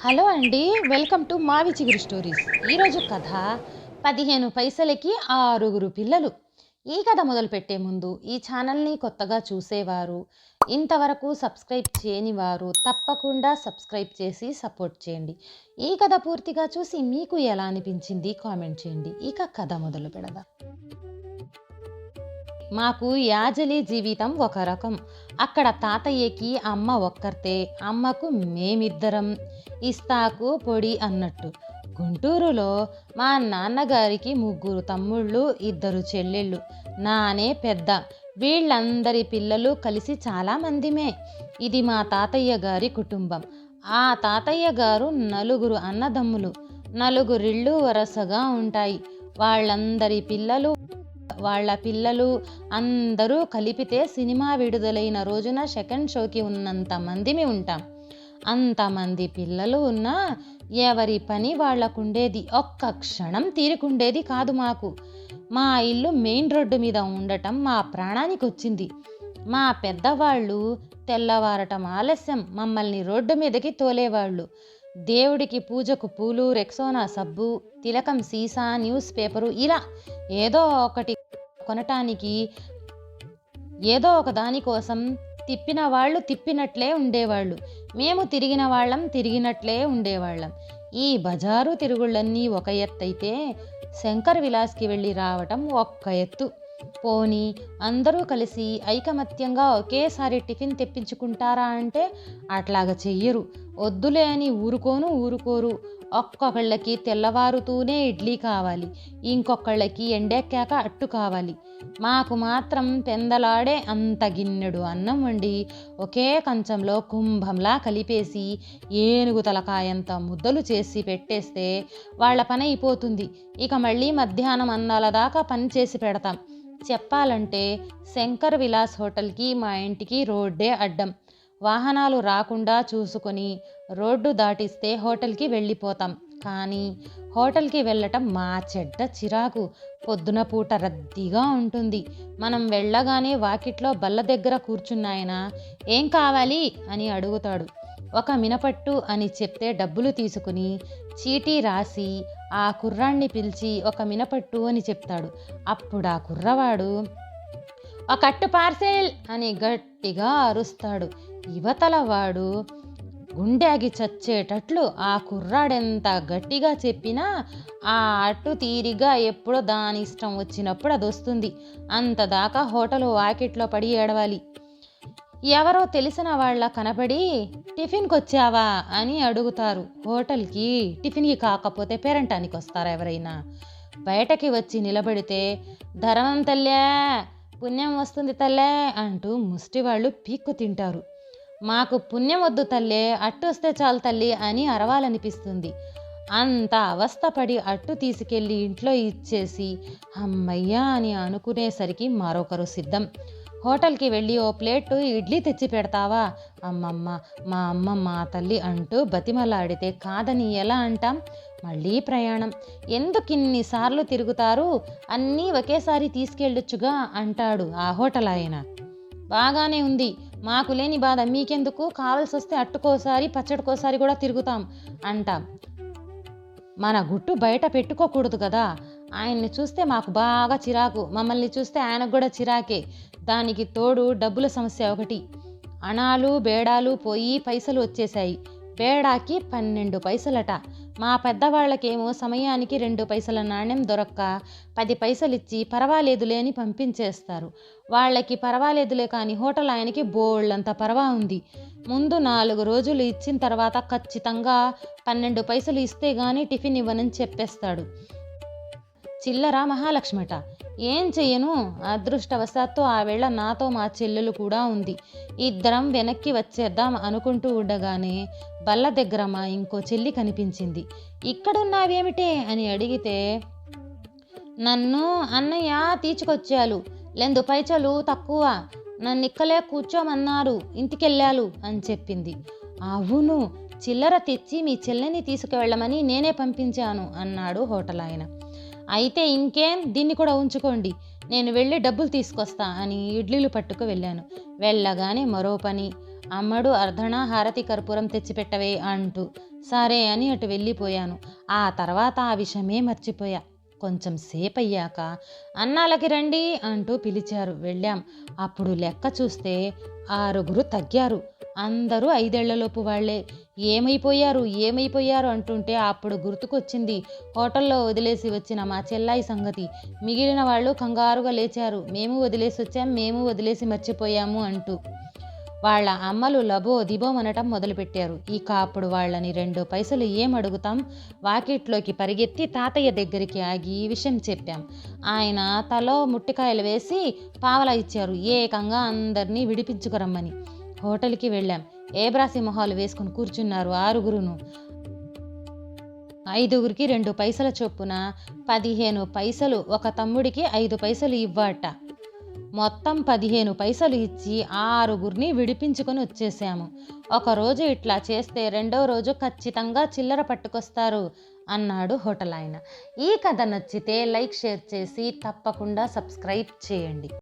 Hello అండి welcome to మావి చిగురు స్టోరీస్. ఈరోజు కథ పదిహేను పైసలకి ఆరుగురు పిల్లలు. ఈ కథ మొదలుపెట్టే ముందు ఈ ఛానల్ని కొత్తగా చూసేవారు ఇంతవరకు సబ్స్క్రైబ్ చేయని వారు తప్పకుండా సబ్స్క్రైబ్ చేసి సపోర్ట్ చేయండి. ఈ కథ పూర్తిగా చూసి మీకు ఎలా అనిపించింది కామెంట్ చేయండి. ఇక కథ మొదలు పెడదాం. మాకు యాజలి జీవితం ఒక రకం. అక్కడ తాతయ్యకి అమ్మ ఒక్కరితే అమ్మకు మేమిద్దరం. ఇస్తాకు పొడి అన్నట్టు. గుంటూరులో మా నాన్నగారికి ముగ్గురు తమ్ముళ్ళు ఇద్దరు చెల్లెళ్ళు. నానే పెద్ద. వీళ్ళందరి పిల్లలు కలిసి చాలామందిమే ఇది మా తాతయ్య గారి కుటుంబం. ఆ తాతయ్య గారు నలుగురు అన్నదమ్ములు. నలుగురిళ్ళు వరసగా ఉంటాయి. వాళ్ళందరి పిల్లలు వాళ్ళ పిల్లలు అందరూ కలిపితే సినిమా విడుదలైన రోజున సెకండ్ షోకి ఉన్నంత మందిమి ఉంటాం. అంతమంది పిల్లలు ఉన్నా ఎవరి పని వాళ్ళకుండేది ఒక్క క్షణం తీరుకుండేది కాదు మాకు. మా ఇల్లు మెయిన్ రోడ్డు మీద ఉండటం మా ప్రాణానికి వచ్చింది మా పెద్దవాళ్ళు తెల్లవారటం ఆలస్యం మమ్మల్ని రోడ్డు మీదకి తోలేవాళ్ళు. దేవుడికి పూజకు పూలు రెక్సోనా సబ్బు తిలకం సీసా న్యూస్ పేపరు ఇలా ఏదో ఒకటి కొనటానికి ఏదో ఒక దానికోసం తిప్పిన వాళ్ళు తిప్పినట్లే ఉండేవాళ్ళు. మేము తిరిగిన వాళ్ళం తిరిగినట్లే ఉండేవాళ్ళం. ఈ బజారు తిరుగుళ్ళన్నీ ఒక ఎత్తైతే శంకర్ విలాస్కి వెళ్ళి రావటం ఒక్క ఎత్తు. పోని అందరూ కలిసి ఐకమత్యంగా ఒకేసారి టిఫిన్ తెప్పించుకుంటారా అంటే అట్లాగ చెయ్యరు. వద్దులే అని ఊరుకోను ఊరుకోరు. ఒక్కొక్కళ్ళకి తెల్లవారుతూనే ఇడ్లీ కావాలి. ఇంకొకళ్ళకి ఎండెక్కాక అట్టు కావాలి. మాకు మాత్రం పెందలాడే అంత గిన్నెడు అన్నం వండి ఒకే కంచంలో కుంభంలా కలిపేసి ఏనుగు తలకాయంత ముద్దలు చేసి పెట్టేస్తే వాళ్ళ పని అయిపోతుంది. ఇక మళ్ళీ మధ్యాహ్నం అన్నాల దాకా పని చేసి పెడతాం. చెప్పాలంటే శంకర్ విలాస్ హోటల్కి మా ఇంటికి రోడ్డే అడ్డం. వాహనాలు రాకుండా చూసుకొని రోడ్డు దాటిస్తే హోటల్కి వెళ్ళిపోతాం. కానీ హోటల్కి వెళ్ళటం మా చెడ్డ చిరాకు. పొద్దున పూట రద్దీగా ఉంటుంది. మనం వెళ్ళగానే వాకిట్లో బల్ల దగ్గర కూర్చున్నాయన? ఏం కావాలి? అని అడుగుతాడు. ఒక మినపట్టు అని చెప్తే డబ్బులు తీసుకుని చీటీ రాసి ఆ కుర్రాన్ని పిలిచి ఒక మినపట్టు అని చెప్తాడు. అప్పుడు ఆ కుర్రవాడు ఒక కట్టు పార్సెల్ అని గట్టిగా అరుస్తాడు. యువతల వాడు గుండెకి చచ్చేటట్లు ఆ కుర్రాడెంత గట్టిగా చెప్పినా ఆ అట్టు తీరిగా ఎప్పుడో దాని ఇష్టం వచ్చినప్పుడు అది వస్తుంది. అంతదాకా హోటల్ వాకిట్లో పడి ఏడవాలి. ఎవరో తెలిసిన వాళ్ళ కనపడి టిఫిన్కి వచ్చావా అని అడుగుతారు. హోటల్కి టిఫిన్కి కాకపోతే పేరంటానికి వస్తారా ఎవరైనా? బయటకి వచ్చి నిలబడితే ధర్మం తల్లే పుణ్యం వస్తుంది తల్లే అంటూ ముష్టి వాళ్ళు పీక్కు తింటారు. మాకు పుణ్యం వద్దు తల్లే అట్టు వస్తే చాలు తల్లి అని అరవాలనిపిస్తుంది. అంత అవస్థపడి అట్టు తీసుకెళ్ళి ఇంట్లో ఇచ్చేసి అమ్మయ్యా అని అనుకునేసరికి మరొకరు సిద్ధం. హోటల్కి వెళ్ళి ఓ ప్లేటు ఇడ్లీ తెచ్చి పెడతావా? అమ్మమ్మ మా అమ్మ మా తల్లి అంటూ బతిమలాడితే కాదని ఎలా అంటాం? మళ్ళీ ప్రయాణం. ఎందుకు ఇన్నిసార్లు తిరుగుతారు? అన్నీ ఒకేసారి తీసుకెళ్ళొచ్చుగా అంటాడు ఆ హోటల్ ఆయన. బాగానే ఉంది. మాకు లేని బాధ. మీకెందుకు? కావలసి వస్తే అట్టుకోసారి పచ్చడికోసారి కూడా తిరుగుతాం అంటాం. మన గుట్టు బయట పెట్టుకోకూడదు కదా? ఆయన్ని చూస్తే మాకు బాగా చిరాకు. మమ్మల్ని చూస్తే ఆయనకు కూడా చిరాకే. దానికి తోడు డబ్బుల సమస్య ఒకటి. అణాలు బేడాలు పోయి పైసలు వచ్చేసాయి బేడాకి పన్నెండు పైసలట. మా పెద్దవాళ్ళకేమో సమయానికి రెండు పైసల నాణ్యం దొరక్క. పది పైసలు ఇచ్చి పర్వాలేదులే అని పంపించేస్తారు. వాళ్ళకి పర్వాలేదులే కానీ హోటల్ ఆయనకి బోళ్ళంత పర్వా ఉంది. ముందు నాలుగు రోజులు ఇచ్చిన తర్వాత ఖచ్చితంగా పన్నెండు పైసలు ఇస్తే గానీ టిఫిన్ ఇవ్వనని చెప్పేస్తాడు. చిల్లర మహాలక్ష్మట. ఏం చెయ్యను? అదృష్టవశాత్తు ఆ నాతో మా చెల్లెలు కూడా ఉంది. ఇద్దరం వెనక్కి వచ్చేద్దాం అనుకుంటూ ఉండగానే బల్ల దగ్గర మా ఇంకో చెల్లి కనిపించింది. ఇక్కడున్నావేమిటే? అని అడిగితే నన్ను అన్నయ్య తీర్చుకొచ్చాలు లెందు పైచలు తక్కువ. నన్ను ఇక్కలే కూర్చోమన్నారు. ఇంటికెళ్ళాలు అని చెప్పింది. అవును చిల్లర తెచ్చి మీ చెల్లెని తీసుకువెళ్ళమని నేనే పంపించాను అన్నాడు హోటల్ ఆయన అయితే ఇంకేం? దీన్ని కూడా ఉంచుకోండి. నేను వెళ్ళి డబ్బులు తీసుకొస్తా అని ఇడ్లీలు పట్టుకు వెళ్ళాను. వెళ్ళగానే మరో పని. అమ్మడు అర్ధన హారతి కర్పూరం తెచ్చిపెట్టవే అంటూ సరే అని అటు వెళ్ళిపోయాను. ఆ తర్వాత ఆ విషయమే మర్చిపోయా. కొంచెం సేపు అయ్యాక అన్నాలకి రండి అంటూ పిలిచారు. వెళ్ళాం. అప్పుడు లెక్క చూస్తే ఆరుగురు తగ్గారు. అందరూ ఐదేళ్ళలోపు వాళ్ళే. ఏమైపోయారు? ఏమైపోయారు? అంటుంటే అప్పుడు గుర్తుకొచ్చింది. హోటల్లో వదిలేసి వచ్చిన మా చెల్లాయి సంగతి. మిగిలిన వాళ్ళు కంగారుగా లేచారు. మేము వదిలేసి వచ్చాం. మేము వదిలేసి మర్చిపోయాము అంటూ. వాళ్ళ అమ్మలు లబో దిబోమనటం మొదలుపెట్టారు. ఇక అప్పుడు వాళ్ళని రెండు పైసలు ఏం అడుగుతాం? వాకిట్లోకి పరిగెత్తి తాతయ్య దగ్గరికి ఆగి ఈ విషయం చెప్పాం. ఆయన తలో ముట్టికాయలు వేసి పావలా ఇచ్చారు. ఏకంగా అందరినీ విడిపించుకురమ్మని. హోటల్కి వెళ్ళాం. ఏబ్రాసి మొహాలు వేసుకుని కూర్చున్నారు ఆరుగురును. ఐదుగురికి రెండు పైసల చొప్పున పదిహేను పైసలు ఒక తమ్ముడికి ఐదు పైసలు ఇవ్వట. మొత్తం పదిహేను పైసలు ఇచ్చి ఆరుగురిని విడిపించుకొని వచ్చేసాము. ఒకరోజు ఇట్లా చేస్తే రెండో రోజు ఖచ్చితంగా చిల్లర పట్టుకొస్తారు అన్నాడు హోటల్ ఆయన. ఈ కథ నచ్చితే లైక్ షేర్ చేసి తప్పకుండా సబ్స్క్రైబ్ చేయండి.